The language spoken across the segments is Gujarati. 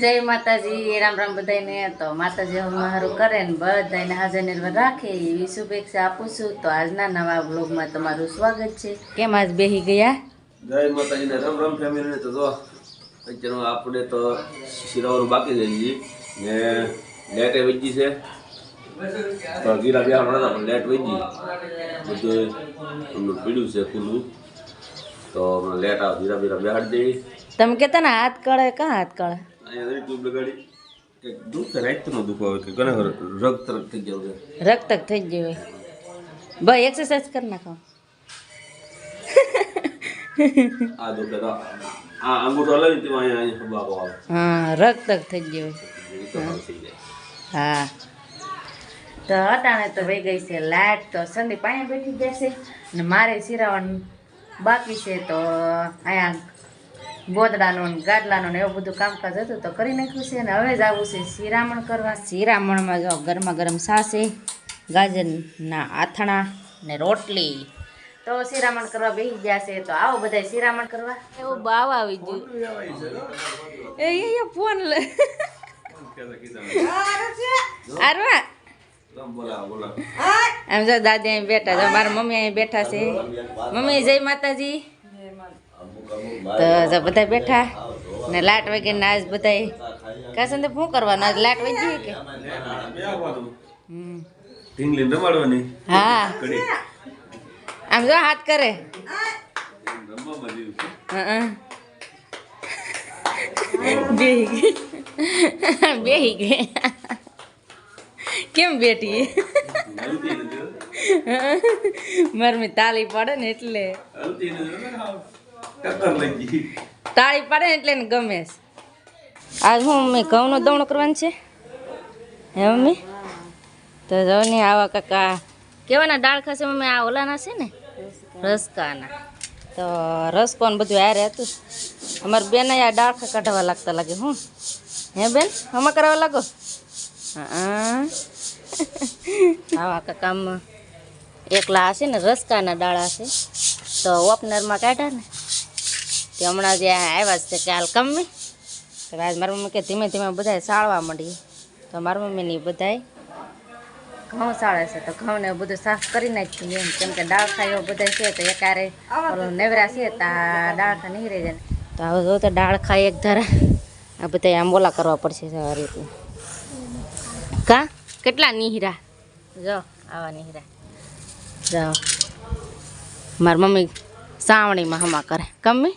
જય માતાજી રામ રામ બધાને તો માતાજી મારું કરે ને બધાને હાજર નિર્ભર રાખે એવી શુભેચ્છા આપું છું. તો આજના નવા બ્લોગમાં તમારું સ્વાગત છે. કેમ આજ બેહી ગયા? જય માતાજીને રામ રામ ફેમિલીને તો જો અત્યારનું આપણે તો શિરાવાનું બાકી હજી. ને લેટે વેચી છે. તો ગીરા બે લેટ વેચી બધું પીડ્યું છે ખુલ્લું. તો હમણાં લેટ આવ ધીરા ધીરા બેહાડી દેવી. તમે કહેતા ને હાથ કળે કાં હાથ કળે? અહીંયા ટ્યુબ લગાડી દુઃખ રાતનો દુઃખ આવે કે ઘણા રગ તરફ થઈ ગયો છે. રક્તક થઈ ગયું ભાઈ એક્સરસાઇઝ કરી નાખો. આ દુઃખ આ અંગૂઠો હલાવી તેમાં અહીંયા અહીંયા બાબો આવે હા રક્તક થઈ ગયું હા. તો અટાણે તો વહી ગઈ છે લાઈટ તો સંદીપ અહીંયા બેઠી જશે છે અને મારે સિરાવાનું બાકી છે તો અહીંયા ગોદડાનું ને ગાડલાનું ને એવું બધું કામકાજ હતું તો કરી નાખ્યું છે અને હવે જ આવું છે શિરામણ કરવા. શિરામણમાં જો ગરમા ગરમ સાસે ગાજરના આથણા ને રોટલી. તો શિરામણ કરવા બેસી ગયા છે તો આવો બધા શિરામણ કરવા. એવું બાવ આવી ગયું. એ એ ફોન લે. આરવા બોલા બોલા. આમ જો દાદી અહીં બેઠા છે મારા મમ્મી અહીં બેઠા છે. મમ્મી જય માતાજી. તો જો બધા બેઠા ને લાટ વગેરે આજ બધા કાસન શું કરવાનું? આજ લાટ વગી કે. રમાડવાની. હા. આમ જો હાથ કરે. બેહી ગઈ. બેહી ગઈ. કેમ હલતી મરમી તાળી પડે ને એટલે. તાળી પડે ને એટલે ગમે છે. આજ હું મમ્મી ઘઉંનો દવણો કરવાનું છે? હે મમ્મી? તો જો ને આવા કાકા કેવાના દાળ ખાશે મમ્મી? આ ઓલાના છે ને? રસકાના. તો રસકો ને બધું હારે હતું. અમારે બેન આ ડાળખા કાઢવા લાગતા લાગે હું. હે બેન? હમા કરવા લાગો? હા. આવા કાકામાં એકલા હશે ને, રસકાના દાળા છે તો ઓપનરમાં કાઢ્યા ને. તે હમણાં જે આવ્યા છે કે હાલ કમી આજ મારી મમ્મી કે ધીમે ધીમે બધાય સાળવા માંડીએ. તો મારી મમ્મીની બધાય ઘઉં સાળે છે. તો ઘઉં ને બધું સાફ કરી નાખ્યું એમ. કેમ કે દાળ ખાય બધા છે તો એકારે ઓલું નેવરા છે તો દાળ ખા નીકળી જાય. તો હવે જો તો દાળ ખાય એક ધારા. આ બધા આમ બોલા કરવા પડશે સારી રીતે કા? કેટલા નીહરા? જો આવા નીહરા. જાઓ મારી મમ્મી સાવણીમાં હમા કરે. કમ્મી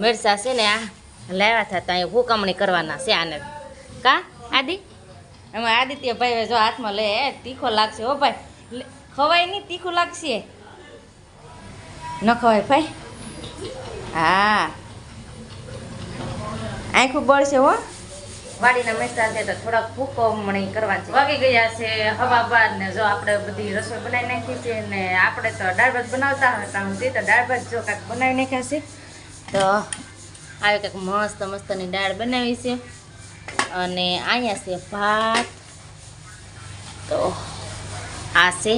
મિરસા છે ને આ લાવ્યા હતા તો અહીંયા હુકમણી કરવાના છે આને. કા? આદિ? એમાં આદિત્ય ભાઈ જો હાથમાં લે તીખો લાગશે હો ભાઈ. ખવાય નહીં તીખું લાગશે. ન ખવાય ભાઈ? હા. આખું બળશે હો. વાડીના મેસા છે તો થોડાક ભૂકો હુકમણી કરવાની છે. વાગી ગયા છે હવા બાર ને જો આપણે બધી રસોઈ બનાવી નાખી છે ને આપણે તો દાળ ભાત બનાવતા હતા સુધી તો દાળ ભાત જો કાંઈક બનાવી નાખ્યા છે. તો આવી કંઈક મસ્ત મસ્તની દાળ બનાવી છે. અને અહીંયા છે ભાત. તો આ છે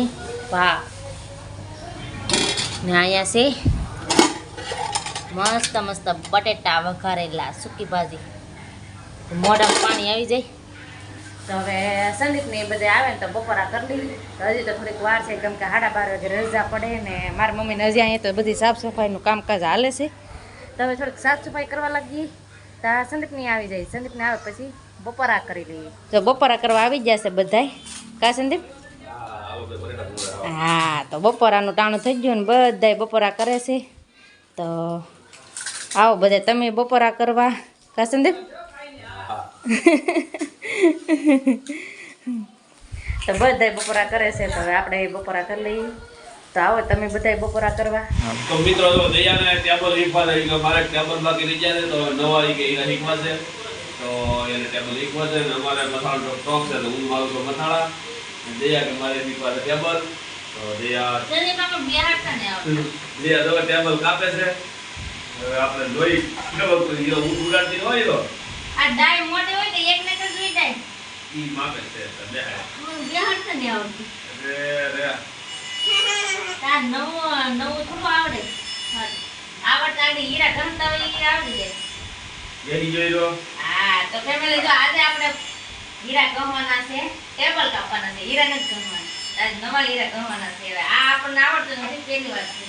ભાત. ને અહીંયા છે મસ્ત મસ્ત બટેટા વઘારેલા સૂકી ભાજી. મોઢામાં પાણી આવી જાય. તો હવે સંદીપ ને બધે આવે ને તો બપોરા કરી લઈએ. તો હજી તો થોડીક વાર છે કેમ કે સાડા બાર વાગે રજા પડે ને મારા મમ્મીને હજી અહીંયા તો બધી સાફ સફાઈનું કામકાજ હાલે છે. તો હવે થોડીક સાફ સફાઈ કરવા લાગીએ. તો સંદીપની આવી જાય. સંદીપને આવે પછી બપોરા કરી લઈએ. તો બપોરા કરવા આવી જશે બધાય. કા સંદીપ? હા તો બપોરાનું ટાણું થઈ ગયું ને બધાય બપોરા કરે છે. તો આવો બધા તમે બપોરા કરવા. કા સંદીપ? તો બધાય બપોરા કરે છે તો હવે આપણે બપોરા કરી લઈએ. તો આવો તમે બધાય બપોરા કરવા. તો મિત્રો જો દયાને ટેબલ રીફા રહી ગયો મારે ટેબલ બાકી રહી જાય તો નવા આવી ગઈ હીકવા છે. તો એને ટેબલ હીકવા છે ને અમારે મસાલો ટોક છે તો હું મારું તો મસાલા દયા કે મારે છે ટેબલ. તો દયા દયા તો ટેબલ કાપે છે. હવે આપણે જોઈ ટેબલ તો ઈ ઉડાડતી હોય તો. આ ડાય મોટી હોય તો એક ને તો જાય. ઈ માપે છે તો હે બિહાર તો ને આવતી અરે રે તા નવું નવું થોડો આવડે. હા. હીરા ગમતા હોય ઈ આવડી જાય. બેની જોઈ લો. હા તો ફેમિલી જો આજે આપણે હીરા ગમવાના છે ટેબલ કાપવાના છે હીરા નથી ગમવાના આજ નવા હીરા ગમવાના છે હવે. આ આપણને આવડતું નથી પહેલી વાર છે.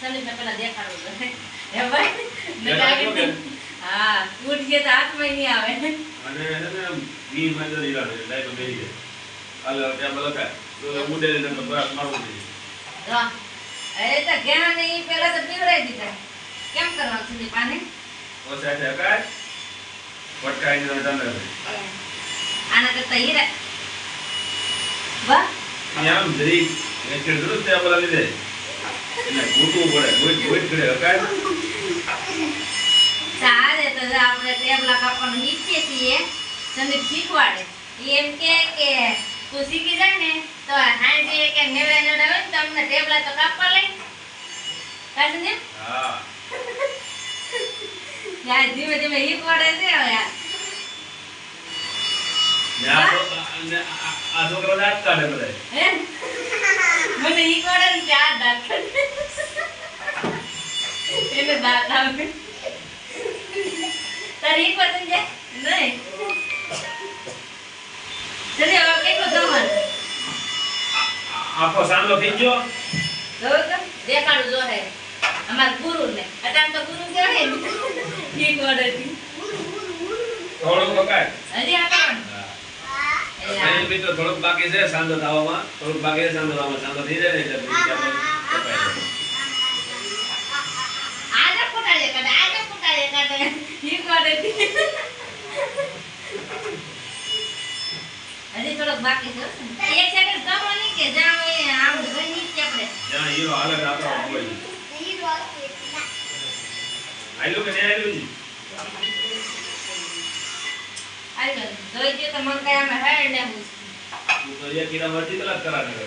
સંદીપને પહેલા દેખાડવું પડે. હે ભાઈ? હા ફૂટ ગયા તો હાથમાં નહીં આવે. અને એને વી મંદિર ઈરાડે લાઈટો બેહી જાય. હાલો ટેબલ બલકા તો મુડે ને તો બરાબર મારવું દે હા એ તો ગયા ને ઈ પેલા તો પીવડાવી દીધા. કેમ કરવાનું સંદીપ આને ઓછા છે કાય પટકાઈ ને તમે આના કરતા હીરા વાહ આમ જરી એક તે ટેબલ લીધે. એટલે ગૂંટવું પડે. ગોઈટ ગોઈટ કરે કાય ચાલે. તો આપણે ટેબલા કાપવાનું શીખીએ છીએ સંદીપ શીખવાડે. એમ કે કે તું શીખી જાય ને તો હાંજે કે નેવડા નેવડા આવે ને તો ટેબલા તો કાપવા લઈ કા સંદીપ હા. યાર ધીમે ધીમે શીખવાડે છે હવે આ. છોકરો દાંત કાઢે મને. શીખવાડે ને ચાર દાંત એને દાંત આવે. આખો સામનો થઈ ગયો. દેખાડું જો હે. અમાર ગુરુ ને. અત્યારે તો ગુરુ કે હે ઠીક વડેથી થોડું બકાય હજી આપવાનું બી તો થોડુંક બાકી છે સાંજો થવામાં થોડુંક બાકી છે સાંધો થવામાં સાંધો થઈ જાય ને એટલે આજે ફોટા પકાઈ જાય. આજે કાઢે આજે કાઢે. ઠીક વડેથી હજી થોડોક બાકી છે એક સેકન્ડ ગમવાની કે જ્યાં હોય આમ ગઈ નીચે આપણે જ્યાં હીરો હાલે ને આપણો હોય. આયલું કે નહીં આયલું જી? જોઈ ગયો તો મને કઈ આમે હેડ ને હું તું તો એક હીરા મરજી કલાક કરાવે કરે.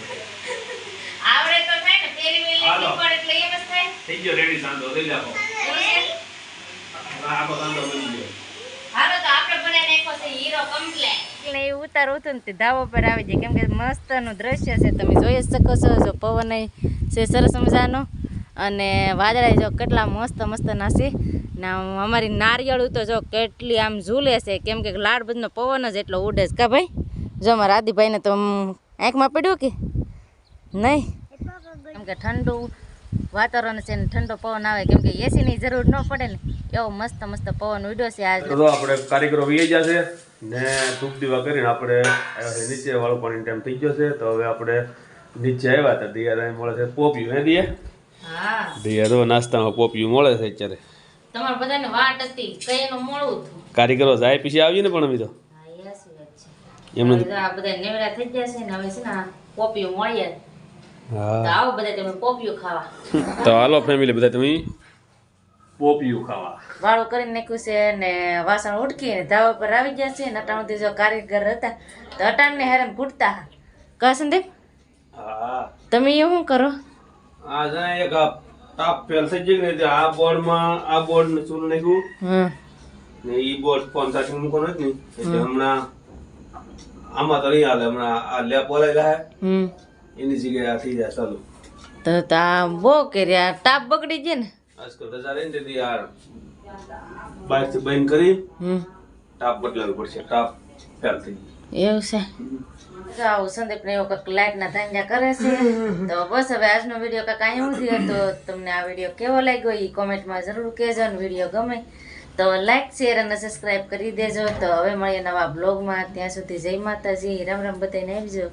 આવડે તો થાય ને પેલી વેલી પડે એટલે એમ જ થાય થઈ ગયો રેડી સાંધો લઈ લે આખો. એવું છે? આખો સાંધો બની ગયો હાલો તો આપણે બનાવીને છે હીરો કમ્પ્લેટ એટલે એ ઉતારું હતું ને તે ધાબો પર આવી જાય. કેમ કે મસ્તનું દ્રશ્ય છે. તમે જોઈ જ શકો છો જો પવન છે સરસ મજાનો. અને વાદળા જો કેટલા મસ્ત મસ્ત છે ને અમારી નારિયેળ તો જો કેટલી આમ ઝૂલે છે. કેમ કે લાડ બધનો પવન જ એટલો ઉડે છે. કા ભાઈ? જો અમારા આદિભાઈને તો આંખમાં પડ્યું કે નહીં? કેમ કે ઠંડુ વાતાવરણ છે ને ઠંડો પવન આવે કેમ કે એસીની જરૂર ન પડે ને એવો મસ્ત મસ્ત પવન ઉડ્યો છે આજ. તો આપણે કારીગરો વીએ જશે ને ધૂપ દીવા કરીને આપણે નીચે વાળો પાણી ટાઈમ થઈ ગયો છે તો હવે આપણે નીચે આવ્યા હતા દિયા મળે છે પોપિયું હે દિયા? હા. દિયા તો નાસ્તામાં પોપિયું મળે છે અત્યારે. તમારે બધાને વાટ હતી કઈનું મોડું હતું? કારીગરો જાય પછી આવીએ ને પણ અમે તો. એમને બધા નેવરા થઈ ગયા છે ને હવે છે ને આ પોપીઓ મળીએ તો આવો બધા તમે પોપીઓ ખાવા. હાલો ફેમિલી બધા તમે. પોપિયું ખાવા. વાળું કરી નાખ્યું છે ને વાસણ ઉટકી ને ધાબા પર આવી ગયા છે જો કારીગર હતા. તો અટાણને હેરાન ફૂટતા કા સંદીપ? તમે એ શું કરો? આ છે એક આ તાપ ફેલ થઈ ગઈ ને આ બોર્ડમાં આ બોર્ડ ને ચૂલ નાખ્યું. ને ઈ બોર્ડ ફોન ચાર્જિંગ નથી એટલે હમણાં આમાં તો નહીં હાલે હમણાં આ લેપ બોલાયેલા હમ. એની જગ્યાએ આ થઈ જાય ચાલુ. તો તા બો કર્યા ટાપ બગડી ગઈ ને? આજકાલ રજા રહી ને તેથી આ બાઇકથી બંધ કરી ટાપ બદલાવી પડશે ટાપ ફેલ થઈ એવું છે? આવું સંદીપ ને એવું કંઈક લાઈટ ના ધંધા કરે છે. તો બસ હવે આજનો વીડિયો કંઈક અહીંયા સુધી હતો તમને આ વીડિયો કેવો લાગ્યો એ કોમેન્ટમાં જરૂર કહેજો ને વીડિયો ગમે તો લાઈક શેર અને સબસ્ક્રાઈબ કરી દેજો. તો હવે મળીએ નવા બ્લોગમાં ત્યાં સુધી જય માતાજી. રામ રામ બધાને આવજો